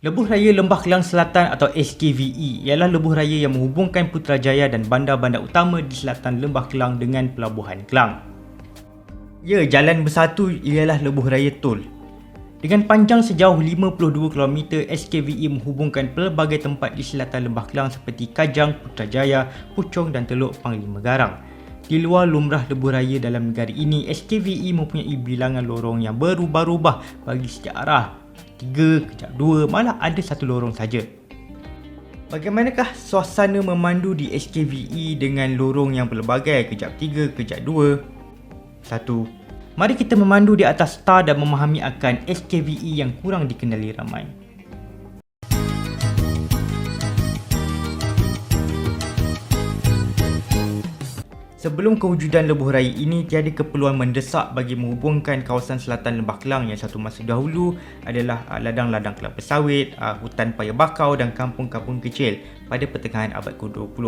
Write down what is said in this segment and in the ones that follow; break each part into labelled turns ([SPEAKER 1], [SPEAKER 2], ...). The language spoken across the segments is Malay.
[SPEAKER 1] Lebuh Raya Lembah Kelang Selatan atau SKVE ialah lebuh raya yang menghubungkan Putrajaya dan bandar-bandar utama di selatan Lembah Kelang dengan Pelabuhan Kelang. Ya, jalan bersatu ialah lebuh raya tol. Dengan panjang sejauh 52 km, SKVE menghubungkan pelbagai tempat di selatan Lembah Kelang seperti Kajang, Putrajaya, Puchong dan Teluk Panglima Garang. Di luar lumrah lebuh raya dalam negara ini, SKVE mempunyai bilangan lorong yang berubah-ubah bagi setiap arah tiga, kejap dua, malah ada satu lorong saja. Bagaimanakah suasana memandu di SKVE dengan lorong yang pelbagai kejap tiga, kejap dua, satu. Mari kita memandu di atas star dan memahami akan SKVE yang kurang dikenali ramai. Sebelum kewujudan lebuh raya ini, tiada keperluan mendesak bagi menghubungkan kawasan selatan Lembah Kelang yang satu masa dahulu adalah ah, ladang-ladang kelapa sawit, ah, hutan paya bakau dan kampung-kampung kecil pada pertengahan abad ke-20.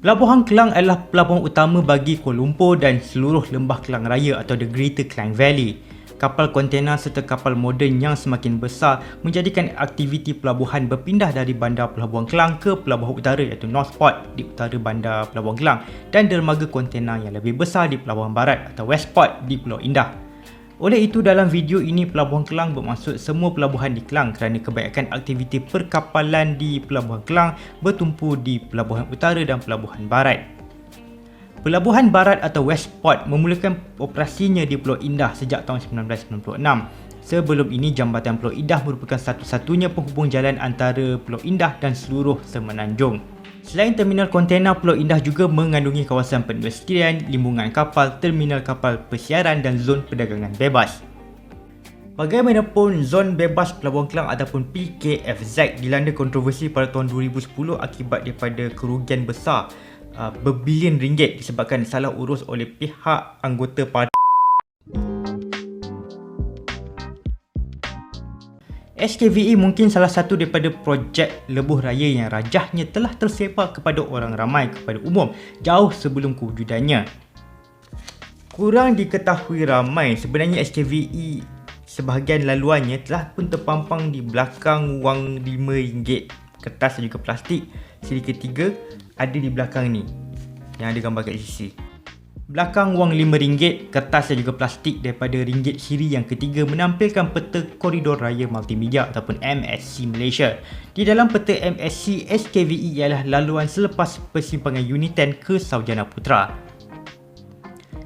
[SPEAKER 1] Pelabuhan Kelang adalah pelabuhan utama bagi Kuala Lumpur dan seluruh Lembah Kelang Raya atau the Greater Klang Valley kapal kontena serta kapal moden yang semakin besar menjadikan aktiviti pelabuhan berpindah dari bandar Pelabuhan Kelang ke Pelabuhan Utara iaitu North Port di utara bandar Pelabuhan Kelang dan dermaga kontena yang lebih besar di Pelabuhan Barat atau West Port di Pulau Indah. Oleh itu dalam video ini Pelabuhan Kelang bermaksud semua pelabuhan di Kelang kerana kebanyakan aktiviti perkapalan di Pelabuhan Kelang bertumpu di Pelabuhan Utara dan Pelabuhan Barat. Pelabuhan Barat atau Westport memulakan operasinya di Pulau Indah sejak tahun 1996. Sebelum ini, Jambatan Pulau Indah merupakan satu-satunya penghubung jalan antara Pulau Indah dan seluruh Semenanjung. Selain terminal kontena, Pulau Indah juga mengandungi kawasan pendustrian, limbungan kapal, terminal kapal persiaran dan zon perdagangan bebas. Bagaimanapun, zon bebas Pelabuhan Kelang ataupun PKFZ dilanda kontroversi pada tahun 2010 akibat daripada kerugian besar uh, berbilion ringgit disebabkan salah urus oleh pihak anggota parti SKVE mungkin salah satu daripada projek lebuh raya yang rajahnya telah tersebar kepada orang ramai kepada umum jauh sebelum kewujudannya. Kurang diketahui ramai sebenarnya SKVE sebahagian laluannya telah pun terpampang di belakang wang RM5 kertas dan juga plastik siri ketiga ada di belakang ni yang ada gambar kat sisi. Belakang wang RM5, kertas dan juga plastik daripada ringgit siri yang ketiga menampilkan peta koridor raya multimedia ataupun MSC Malaysia. Di dalam peta MSC, SKVE ialah laluan selepas persimpangan Unit 10 ke Saujana Putra.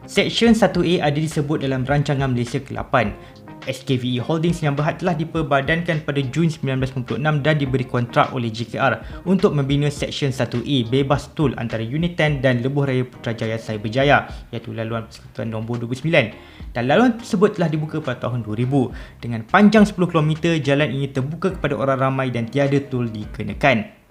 [SPEAKER 1] Seksyen 1A ada disebut dalam rancangan Malaysia ke-8 SKVE Holdings yang berhad telah diperbadankan pada Jun 1996 dan diberi kontrak oleh JKR untuk membina Seksyen 1A bebas tol antara Unit 10 dan Lebuh Raya Putrajaya Cyberjaya iaitu laluan persekutuan nombor 29 dan laluan tersebut telah dibuka pada tahun 2000 dengan panjang 10 km jalan ini terbuka kepada orang ramai dan tiada tol dikenakan.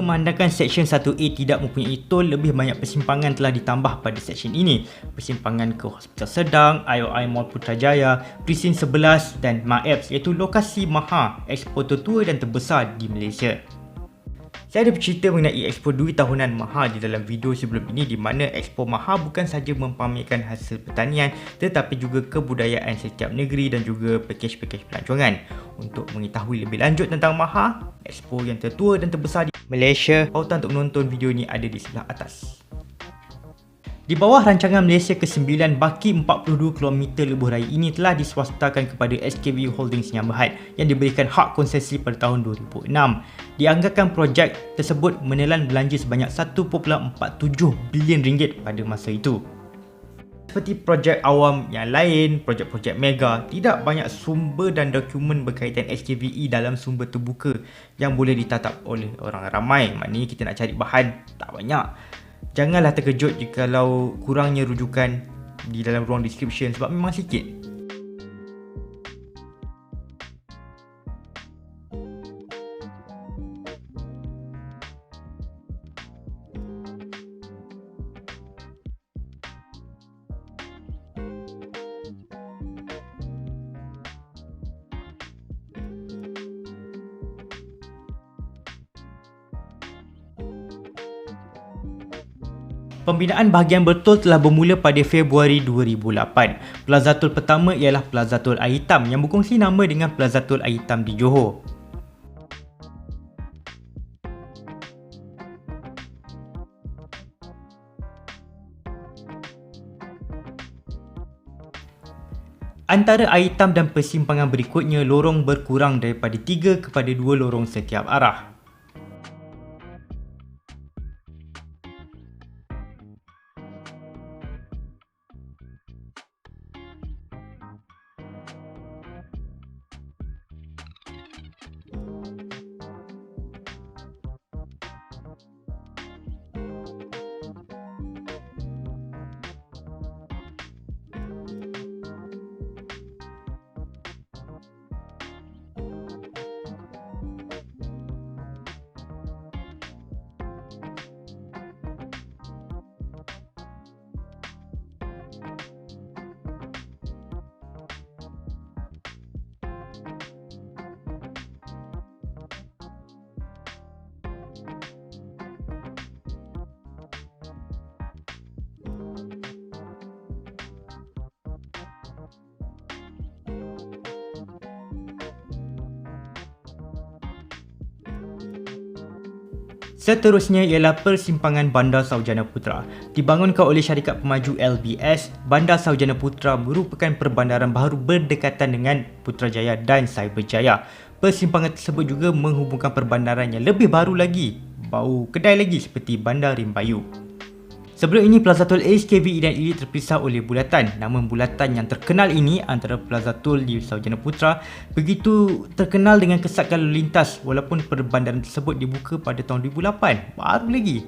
[SPEAKER 1] Memandangkan Seksyen 1A tidak mempunyai tol, lebih banyak persimpangan telah ditambah pada seksyen ini. Persimpangan ke Hospital Sedang, IOI Mall Putrajaya, Presin 11 dan MAEPS iaitu lokasi maha expo tertua dan terbesar di Malaysia. Saya ada bercerita mengenai Expo Dui tahunan Maha di dalam video sebelum ini di mana Expo Maha bukan saja mempamerkan hasil pertanian tetapi juga kebudayaan setiap negeri dan juga pakej-pakej pelancongan. Untuk mengetahui lebih lanjut tentang Maha, Expo yang tertua dan terbesar di Malaysia, pautan untuk menonton video ini ada di sebelah atas. Di bawah rancangan Malaysia ke-9, baki 42 km lebuh raya ini telah diswastakan kepada SKV Holdings yang berhad yang diberikan hak konsesi pada tahun 2006. Dianggarkan projek tersebut menelan belanja sebanyak 1.47 bilion ringgit pada masa itu. Seperti projek awam yang lain, projek-projek mega, tidak banyak sumber dan dokumen berkaitan SKVE dalam sumber terbuka yang boleh ditatap oleh orang ramai. Maknanya kita nak cari bahan tak banyak janganlah terkejut jika kurangnya rujukan di dalam ruang description sebab memang sikit Pembinaan bahagian bertol telah bermula pada Februari 2008. Plaza Tol pertama ialah Plaza Tol Air Hitam yang berkongsi nama dengan Plaza Tol Air Hitam di Johor. Antara air hitam dan persimpangan berikutnya, lorong berkurang daripada 3 kepada 2 lorong setiap arah. Thank you Seterusnya ialah persimpangan Bandar Saujana Putra. Dibangunkan oleh syarikat pemaju LBS, Bandar Saujana Putra merupakan perbandaran baru berdekatan dengan Putrajaya dan Cyberjaya. Persimpangan tersebut juga menghubungkan perbandaran yang lebih baru lagi, bau kedai lagi seperti Bandar Rimbayu. Sebelum ini Plaza Tol HKVE dan ini terpisah oleh bulatan. Namun bulatan yang terkenal ini antara Plaza Tol di Saujana Putra begitu terkenal dengan kesakan lalu lintas walaupun perbandaran tersebut dibuka pada tahun 2008. Baru lagi.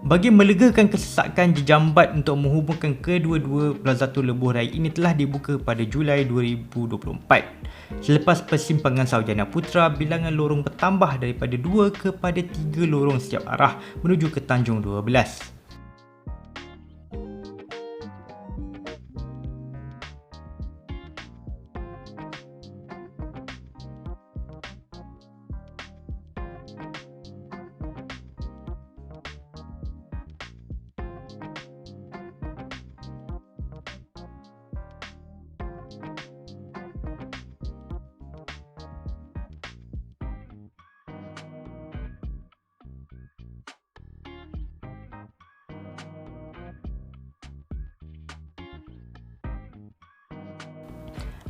[SPEAKER 1] Bagi melegakan kesesakan jejambat untuk menghubungkan kedua-dua Plaza Tol Lebuh Raya ini telah dibuka pada Julai 2024. Selepas persimpangan Saujana Putra, bilangan lorong bertambah daripada 2 kepada 3 lorong setiap arah menuju ke Tanjung 12.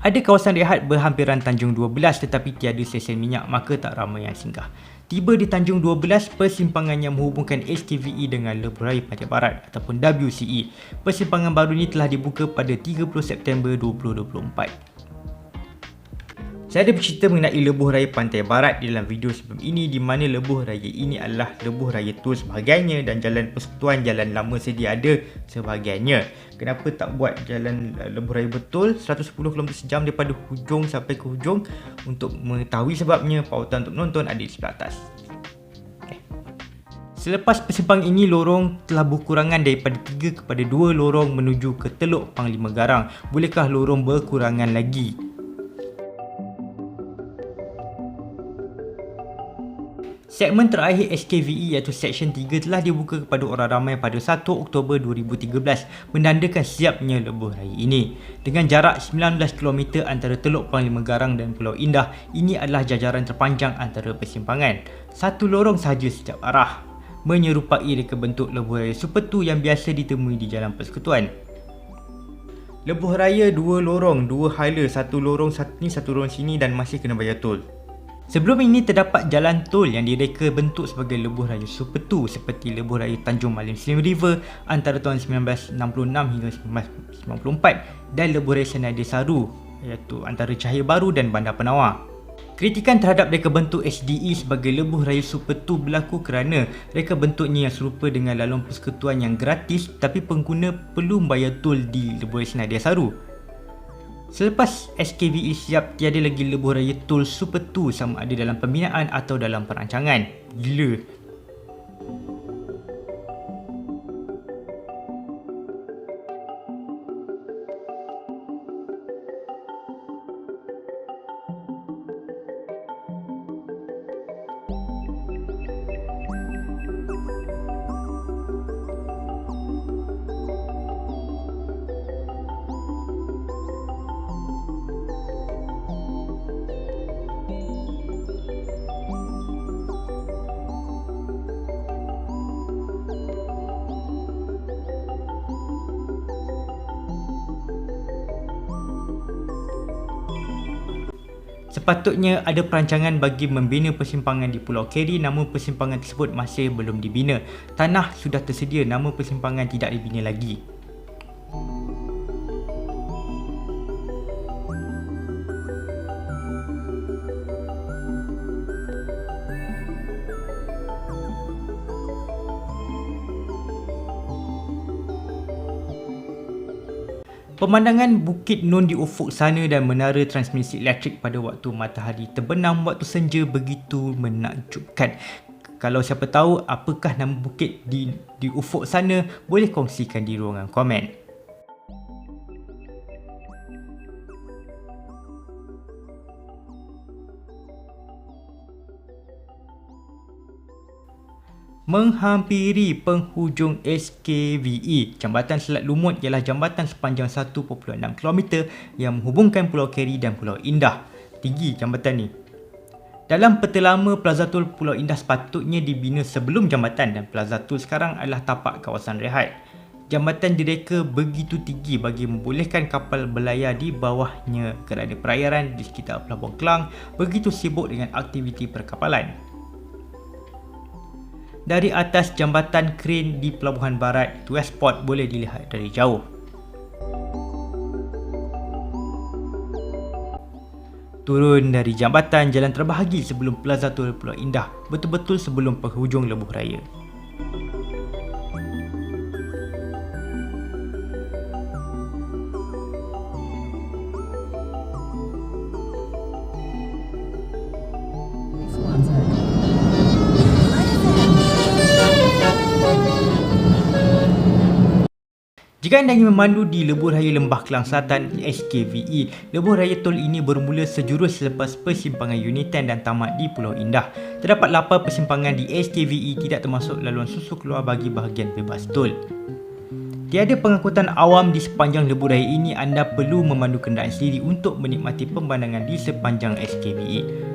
[SPEAKER 1] Ada kawasan rehat berhampiran Tanjung 12 tetapi tiada stesen minyak maka tak ramai yang singgah. Tiba di Tanjung 12, persimpangan yang menghubungkan HKVE dengan Lebuh Raya Pantai Barat ataupun WCE. Persimpangan baru ini telah dibuka pada 30 September 2024. Saya ada bercerita mengenai Lebuh Raya Pantai Barat di dalam video sebelum ini di mana Lebuh Raya ini adalah Lebuh Raya Tua sebagainya dan jalan persekutuan jalan lama sedia ada sebagainya. Kenapa tak buat jalan Lebuh Raya betul 110 km sejam daripada hujung sampai ke hujung untuk mengetahui sebabnya pautan untuk menonton ada di sebelah atas. Selepas persimpangan ini, lorong telah berkurangan daripada 3 kepada 2 lorong menuju ke Teluk Panglima Garang. Bolehkah lorong berkurangan lagi? Segmen terakhir SKVE iaitu Seksyen 3 telah dibuka kepada orang ramai pada 1 Oktober 2013 menandakan siapnya lebuh raya ini. Dengan jarak 19 km antara Teluk Panglima Garang dan Pulau Indah, ini adalah jajaran terpanjang antara persimpangan. Satu lorong sahaja setiap arah menyerupai reka bentuk lebuh raya Super 2 yang biasa ditemui di jalan persekutuan. Lebuh raya dua lorong, dua hala, satu lorong satu ni, satu lorong sini dan masih kena bayar tol. Sebelum ini terdapat jalan tol yang direka bentuk sebagai lebuh raya Super 2 seperti lebuh raya Tanjung Malim Slim River antara tahun 1966 hingga 1994 dan lebuh raya Senadia Saru iaitu antara Cahaya Baru dan Bandar Penawar. Kritikan terhadap reka bentuk HDE sebagai lebuh raya Super 2 berlaku kerana reka bentuknya yang serupa dengan lalung persekutuan yang gratis tapi pengguna perlu membayar tol di lebuh raya Senadia Saru. Selepas SKVE siap, tiada lagi lebuh raya Tol Super 2 sama ada dalam pembinaan atau dalam perancangan. Gila. Sepatutnya ada perancangan bagi membina persimpangan di Pulau Keri namun persimpangan tersebut masih belum dibina. Tanah sudah tersedia namun persimpangan tidak dibina lagi. Pemandangan Bukit Nun di ufuk sana dan menara transmisi elektrik pada waktu matahari terbenam waktu senja begitu menakjubkan. Kalau siapa tahu apakah nama bukit di di ufuk sana, boleh kongsikan di ruangan komen. Menghampiri penghujung SKVE, Jambatan Selat Lumut ialah jambatan sepanjang 1.6 km yang menghubungkan Pulau Keri dan Pulau Indah. Tinggi jambatan ni. Dalam peta lama Plaza Tol Pulau Indah sepatutnya dibina sebelum jambatan dan Plaza Tol sekarang adalah tapak kawasan rehat. Jambatan direka begitu tinggi bagi membolehkan kapal berlayar di bawahnya kerana perairan di sekitar Pelabuhan Kelang begitu sibuk dengan aktiviti perkapalan dari atas jambatan kren di Pelabuhan Barat, West Port boleh dilihat dari jauh. Turun dari jambatan jalan terbahagi sebelum Plaza Tol Pulau Indah, betul-betul sebelum penghujung Lebuh Raya. Jika anda ingin memandu di Lebuh Raya Lembah Kelang Selatan SKVE, Lebuh Raya Tol ini bermula sejurus selepas persimpangan Unitan dan tamat di Pulau Indah. Terdapat 8 persimpangan di SKVE tidak termasuk laluan susu keluar bagi bahagian bebas tol. Tiada pengangkutan awam di sepanjang Lebuh Raya ini, anda perlu memandu kenderaan sendiri untuk menikmati pemandangan di sepanjang SKVE.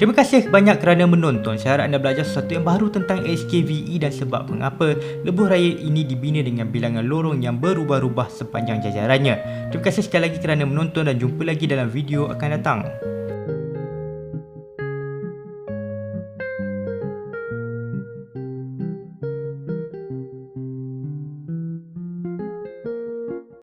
[SPEAKER 1] Terima kasih banyak kerana menonton. Saya harap anda belajar sesuatu yang baru tentang SKVE dan sebab mengapa lebuh raya ini dibina dengan bilangan lorong yang berubah-ubah sepanjang jajarannya. Terima kasih sekali lagi kerana menonton dan jumpa lagi dalam video akan datang.